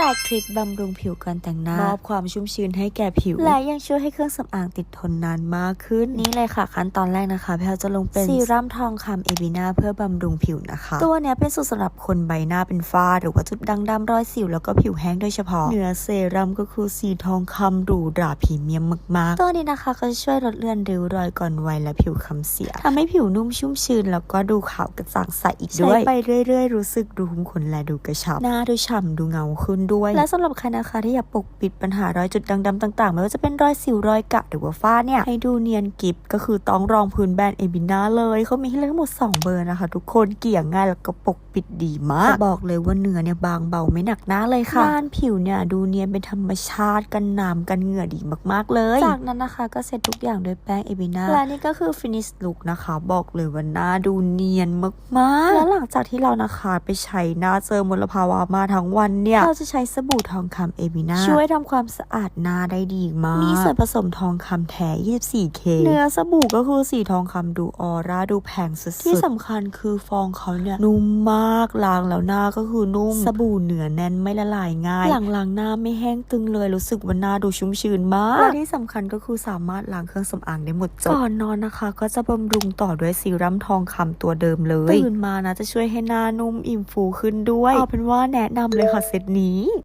แจกทริคบำรุงผิวก่อนแต่งหน้ามอบความชุ่มชื้นให้แก่ผิว และยังช่วยให้เครื่องสำอางติดทนนานมากขึ้น นี่เลยค่ะ ขั้นตอนแรกนะคะแพลจะลงเป็นซีรั่มทองคำเอบินาเพื่อบำรุงผิวนะคะ ตัวเนี้ยเป็นสูตรสำหรับคนใบหน้าเป็นฝ้า หรือว่าจุดด่างดำรอยสิวแล้วก็ผิวแห้งโดยเฉพาะ เนื้อเซรั่มก็คือสีทองคำหรูหราพรีเมียมมากๆ ตัวนี้นะคะก็จะช่วยลดเลือนริ้วรอยก่อนวัยและผิวคล้ำเสียทำให้ผิวนุ่มชุ่มชื้นแล้วก็ดูขาวกระจ่างใสอีกด้วยใช้ไปเรื่อย ๆ รู้สึกดูคุ้มขนและดูกระชับ หน้าดูฉ่ำดูเงาขึ้นด้วย และสำหรับใครนะคะที่อยากปกปิดปัญหารอยจุดด่างดำต่างๆไม่ว่าจะเป็นรอยสิวรอยกะหรือว่าฝ้าเนี่ยให้ดูเนียนกิบก็คือต้องรองพื้นแบรนด์เอบินาเลยเขามีให้เลือกทั้งหมด 2 เบอร์นะคะ ทุกคนเกลี่ยง่ายแล้วก็ปกปิดดีมากจะบอกเลยว่าเนื้อเนี่ยบางเบาไม่หนักหน้าเลยค่ะด้านผิวเนี่ยดูเนียนเป็นธรรมชาติกันน้ำกันเหงื่อดีมากๆเลย จากนั้นนะคะก็เสร็จทุกอย่างด้วยแป้งเอบินาและนี่ก็คือฟินิชลุกนะคะ บอกเลยว่าหน้าดูเนียนมากๆ แล้วหลังจากที่เรานะคะไปใช้หน้าเจอมลภาวะมาทั้งวันเนี่ยเราจะใช้สบู่ทองคำเอบินาช่วยทำความสะอาดหน้าได้ดีมาก มีส่วนผสมทองคำแท้ 24K เนื้อสบู่ก็คือสีทองคำดูออร่าดูแพงสุดๆ ที่สำคัญคือฟองเขาเนี่ยนุ่มมากล้างแล้วหน้าก็คือนุ่ม สบู่เนื้อแน่นไม่ละลายง่าย หลังล้างหน้าไม่แห้งตึงเลยรู้สึกว่าหน้าดูชุ่มชื้นมาก และที่สำคัญก็คือสามารถล้างเครื่องสำอางได้หมดจดก่อนนอนนะคะ ก็จะบำรุงต่อด้วยซีรั่มทองคำตัวเดิมเลยตื่นมานะจะช่วยให้หน้านุ่มอิ่มฟูขึ้นด้วยเอาเป็นว่าแนะนำเลยค่ะเซตนี้ me